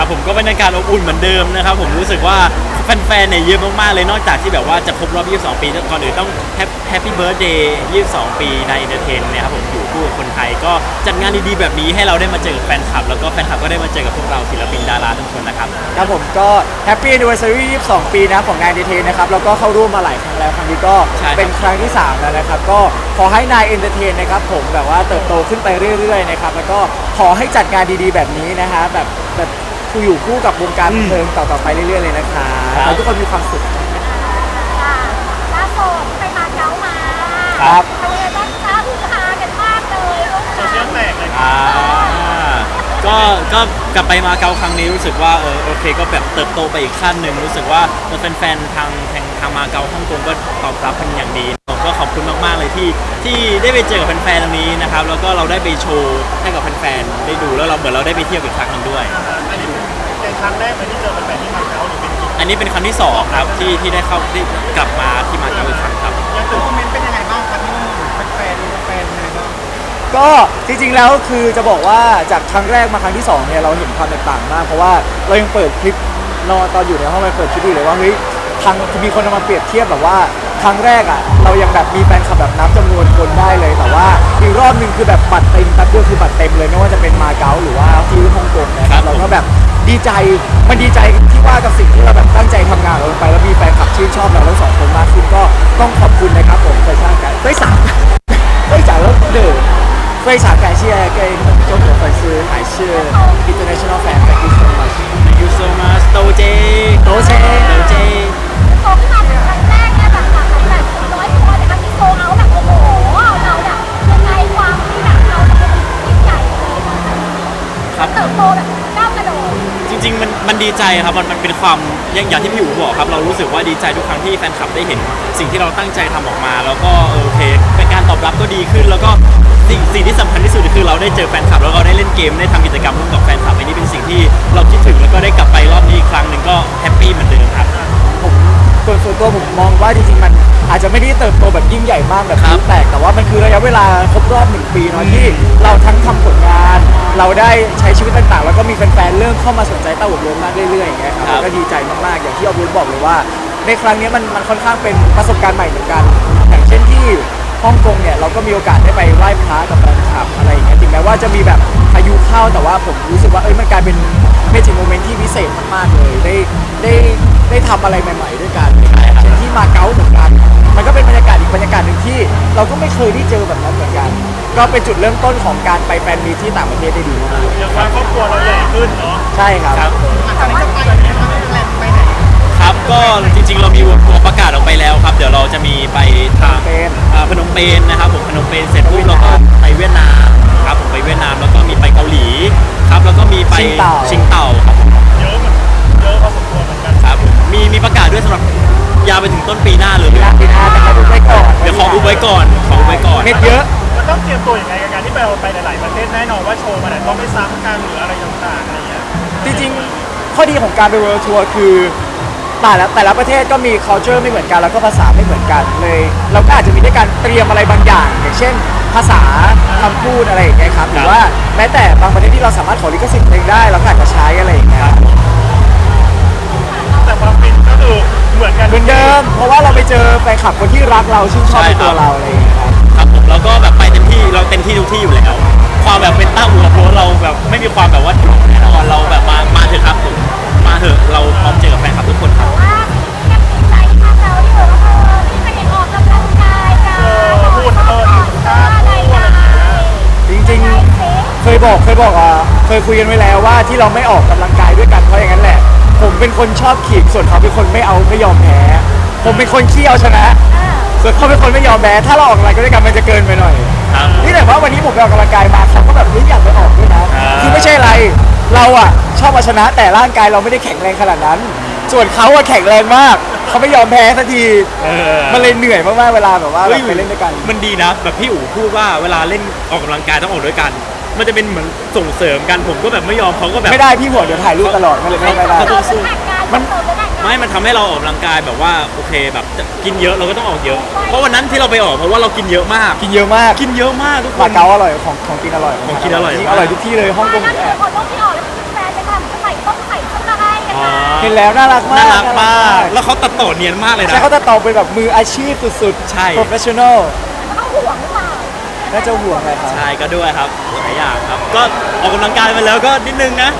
รยากาศอบอุ่นเหมือนเดิมนะครับผมรู้สึกว่าแฟนๆเนี่ยเยอะมากๆเลยนอกจากที่แบบว่าจะครบรอบ 22 ปีก่อนอื่นต้องแฮปปี้เบิร์ดเดย์ 22 ปีในเอนเตอร์เทนเนี่ยครับผมอยู่คู่กับคนไทยก็จัดงานดีๆแบบนี้ให้เราได้มาเจอกับแฟนคลับ แล้วก็แฟนคลับก็ได้มาเจอกับพวกเราศิลปินดาราทุกคนนะครับ ครับผมก็แฮปปี้ a n n i v e r s a r y 22 ปีนะครับของนายเดเทนนะครับแล้วก็เข้าร่วมมาหลายครั้งแล้วครั้งนี้ก็ใช่ครับ เป็นครั้งที่ 3 แล้วนะครับ ก็ขอให้นายเอนเตอร์เทนนะครับผมแบบว่าเติบโตขึ้นไปเรื่อยๆนะครับแล้วก็ขอให้จัดงานดีๆแบบนี้นะฮะแบบแบบ คืออยู่คู่กับวงการบันเทิงต่อๆไปเรื่อยๆเลยนะคะครับขอให้ทุกคนมีความสุขอ่าล่าสุดไปมาเก๊ามาครับ เป็นไงบ้างคะฮือฮากันมากเลยลูกโซเชียลแตกเลยอ่าก็ก็กลับไปมาเก๊าครั้งนี้รู้สึกว่าเออโอเคก็แบบเติบโตไปอีกขั้นหนึ่งรู้สึกว่าเออแฟนๆทางทางทางมาเก๊าฮ่องกงก็ตอบรับเป็นอย่างดีผมก็ขอบคุณมากๆเลยที่ที่ได้ไปเจอกับแฟนๆตรงนี้นะครับแล้วก็เราได้ไปโชว์ให้กับแฟนๆได้ดูแล้วเราเหมือนเราได้ไปเที่ยวอีกครั้งหนึ่งด้วยอันนี้เป็น ครั้งแรกเลยที่เจอแฟนๆที่มาเก๊าหรือเป็นจริงอันนี้เป็นครั้งที่สองครับที่ที่ได้เข้าที่กลับมาที่มาเก๊าอีกครั้งครับยังตื่นโมเมนต์เป็นยังไงบ้างครับที่นู่นแฟนๆแฟนๆยังไงบ้างก็จริงๆแล้วคือจะบอกว่าจากครั้งแรกมาครั้งที่สองเนี่ยเราเห็นความแตกต่างมาก เพราะว่าเรายังเปิดคลิปนอนตอนอยู่ในห้องเราเปิดคลิปดูเลยว่าเฮ้ยครั้งมีคนเอามาเปรียบเทียบแบบว่าครั้งแรกอะเรายังแบบมีแฟนคลับแบบนับจำนวนคนได้เลยแต่ว่าอีกรอบหนึ่งคือแบบบัตรเต็มแป๊บเดียวคือบัตรเต็มเลยไม่ว่าจะเป็นมาเก๊าหรือว่าที่ฮ่องกงนะคครัรับบ เราก็แบบ ดีใจมันดีใจที่ว่ากับสิ่งที่เราแบบตั้งใจทำงานลงไป แล้วมีแฟนคลับชื่นชอบเราทั้งสองคนมากขึ้นก็ต้องขอบคุณนะครับผมไฟซ่าไก่ไฟสามไฟสามแล้วเดินไฟสามไก่เชียร์เกย์จบหัวไฟซื้อหายเชื่อ international fan thank you so much Thank you so much โตเจโตเจโตเจซเจเติบโตแบบ ริงๆมันมันดีใจครับมันมันเป็นความอย่างอย่างที่พี่อู๋บอกครับเรารู้สึกว่าดีใจทุกครั้งที่แฟนคลับได้เห็น สิ่งที่เราตั้งใจทำออกมา แล้วก็เออโอเคเป็นการตอบรับก็ดีขึ้น แล้วก็สิ่งสิ่งที่สำคัญที่สุดคือเราได้เจอแฟนคลับแล้วก็ได้เล่นเกมได้ทำกิจกรรมร่วมกับแฟนคลับอันนี้เป็นสิ่งที่เราคิดถึงแล้วก็ได้กลับไปรอบนี้อีกครั้งหนึ่งก็แฮปปี้เหมือนเดิมครับ ส่วนส่วนตัวผมมองว่าจริงๆมันอาจจะไม่ได้เติบโตแบบยิ่งใหญ่มากแบบครับแตกแต่ว่ามันคือระยะเวลาครบรอบหนึ่งปีเนาะที่เราทั้งทำผลงาน เราได้ใช้ชีวิตต่างๆ แล้วก็มีแฟนๆเริ่มเข้ามาสนใจเต้าอบรมมากเรื่อยๆอย่างเงี้ยครับครับ ก็ดีใจมากๆอย่างที่อบุญบอกเลยว่า ในครั้งนี้มันมันค่อนข้างเป็นประสบการณ์ใหม่เหมือนกัน อย่างเช่นที่ฮ่องกงเนี่ยเราก็มีโอกาสได้ไปไหว้พระกับแฟนคลับอะไรอย่างเงี้ยถึงแม้ว่าจะมีแบบพายุเข้าแต่ว่าผมรู้สึกว่าเอ้ยมันกลายเป็นเมจิกโมเมนต์ที่พิเศษมากๆเลยได้ได้ได้ทำอะไรใหม่ ๆ ด้วยกันอย่างเช่นที่มาเก๊าเหมือนกัน มันก็เป็นบรรยากาศอีกบรรยากาศหนึ่งที่ เราก็ไม่เคยได้เจอแบบนั้นเหมือนกัน ก็เป็นจุดเริ่มต้นของการไปแฟนมีตที่ต่างประเทศได้ดีมากเรียกว่าครอบครัวเราใหญ่ขึ้นเนาะๆใช่ครับครับตอนนี้จะไปไหนครับแพลนไปไหนครับก็จริงๆ เรามีทัวร์ประกาศออกไปแล้วครับ เดี๋ยวเราจะมีไปทางเป็นอ่าพนมเปญนะครับผมพนมเปญเสร็จปุ๊บเราก็ไปเวียดนามครับผมไปเวียดนามแล้วก็มีไปเกาหลีครับแล้วก็มีไปชิงเต่า ชิงเต่า ต้นปีหน้าเลยปีหน้าปีหน้าแต่ขออุบไว้ก่อนเดี๋ยวขออุบไว้ก่อนขออุบไว้ก่อนเม็ดเยอะมันต้องเตรียมตัวยังไงกับการที่ไปเราไปหลายๆประเทศแน่นอนว่าโชว์มันอาจจะต้องไม่ซ้ำกันหรืออะไรต่างๆอะไรเงี้ยจริงๆ ข้อดีของการไปเวิร์ทัวร์คือแต่ละแต่ละประเทศก็มี culture ไม่เหมือนกันแล้วก็ภาษาไม่เหมือนกันเลย เราก็อาจจะมีในการเตรียมอะไรบางอย่าง อย่างเช่น ภาษาคำพูดอะไรอย่างเงี้ยครับหรือว่าแม้แต่บางประเทศที่เราสามารถขอลิขสิทธิ์เพลงได้เราก็อาจจะใช้อะไรอย่างเงี้ยครับ เหมือนกันเหมือนเดิม เพราะว่าเราไปเจอแฟนคลับคนที่รักเราชื่นชอบในตัวเราอะไรอย่างเงี้ยครับครับผมแล้วก็แบบไปเต็มที่เราเต็มที่ทุกที่อยู่แล้ว ความแบบเป็นต้าหัวโพเราแบบไม่มีความแบบว่าถูกแน่นอนเราแบบมามาเถอะครับผมมาเถอะเราพร้อมเจอกับแฟนคลับทุกคนครับว่ายังติดใจมากแล้วอยู่ว่าเออที่ไปเห็นออกกำลังกายกันเออพูดเออถึงชาติอะไรพูดอะไรอย่างเงี้ยจริงๆ เคยบอกเคยบอกอะเคยคุยกันไว้แล้วว่าที่เราไม่ออกกำลังกายด้วยกันเพราะอย่างนั้นแหละ ผมเป็นคนชอบขีดส่วนเขาเป็นคนไม่เอาไม่ยอมแพ้ผมเป็นคนขี้เอาชนะ ส่วนเขาเป็นคนไม่ยอมแพ้ถ้าเราออกกำลังกายด้วยกันมันจะเกินไปหน่อยครับ นี่แต่ว่าวันนี้ผมไปออกกำลังกายมาเขาก็แบบเฮ้ยอยากไปออกด้วยนะอ่า คือไม่ใช่อะไรเราอะชอบเอาชนะแต่ร่างกายเราไม่ได้แข็งแรงขนาดนั้น ส่วนเขาอะแข็งแรงมากเขาไม่ยอมแพ้สักทีเออมันเลยเหนื่อยมากๆเวลาแบบว่าฮ้เราไปเล่นด้วยกัน มันดีนะ แบบพี่อู๋พูดว่าเวลาเล่นออกกำลังกายต้องออกด้วยกัน มันจะเป็นเหมือนส่งเสริมกันผมก็แบบไม่ยอมเขาก็แบบ ไม่ได้พี่หัวเดี๋ยวถ่ายรูปตลอดมันเลยไม่ได้เขาต้องสู้มันเติมได้ไม่มันทำให้เราออกกำลังกายแบบว่าโอเคแบบจะกินเยอะเราก็ต้องออกเยอะ เพราะวันนั้นที่เราไปออกเพราะว่าเรากินเยอะมาก กินเยอะมากกินเยอะมากทุกคมาน เก๊าอร่อยของของกินอร่อยของกินอร่อยจงอร่อยทุกที่เลยฮ่องกงนั่นแอคือบคนต้องที่ออกแล้วแฟนไปทำใส่ต้มไข่ข้างในอ๋อเห็นแล้วน่ารักมากน่ารักมากแล้วเขาตัดต่อเนียนมากเลยนะ ใช่เขาจะตอบเป็นแบบมืออาชีพสุดๆ ใช่ professional เขาห่วงหรือเปล่า น่าจะห่วงอะไรครับ ใช่ก็ด้วยครับหลายอย่างครับ ก็ออกกำลังกายไปแล้วก็นิดนึงนะ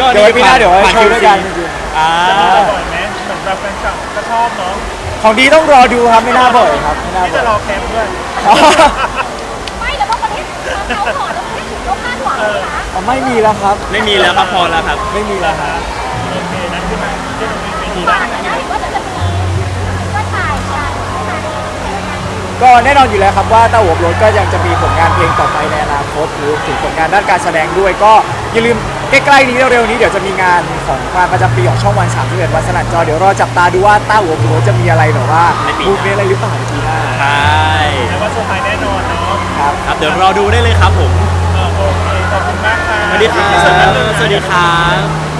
ก็เดี๋ยวไว้ปีหน้าเดี๋ยวไว้ผ่โชว์ด้วยกันผ่จริงอ่าบ่อยไหมเหมือนแบบแฟนคลับก็ชอบเนาะๆของดีต้องรอดูครับไม่น่าบ่อยครับไม่น่าที่บ่จะอยรอแคมป์ด้วยอ๋อไม่แต่ว่าวันนี้เขาขอแล้วไม่ถึงต้องคาดหวังเลยนะอ๋อไม่มีแล้วครับ ไม่มีแล้วครับพอแล้วครับ ไม่มีแล้วครับโอเคนั้นขึ้นมาที่มันมีเวทีว่าแล้ว ก็แน่นอนอยู่แล้วครับว่าเต้าหัวโรถก็ยังจะมีผลงานเพลงต่อไปในอนาคตหรือถึงผลงานด้านการแสดงด้วย ก็อย่าลืมใกล้ๆนี้เร็วๆนี้เดี๋ยวจะมีงานของงานประจำปีของช่องวัน31วันสนั่นจอเดี๋ยวรอจับตาดูว่าเต้าหัวโรถจะมีอะไรแบบว่าในปีหน้า มูฟเมนต์อะไรหรือเปล่าในปีหน้าใช่แต่ว่าเซอร์ไพรส์แน่นอนเนาะครับ ครับเดี๋ยวรอดูได้เลยครับผมเออโอเคขอบคุณมากค่ะ สวัสดีครับสวัสดีครับ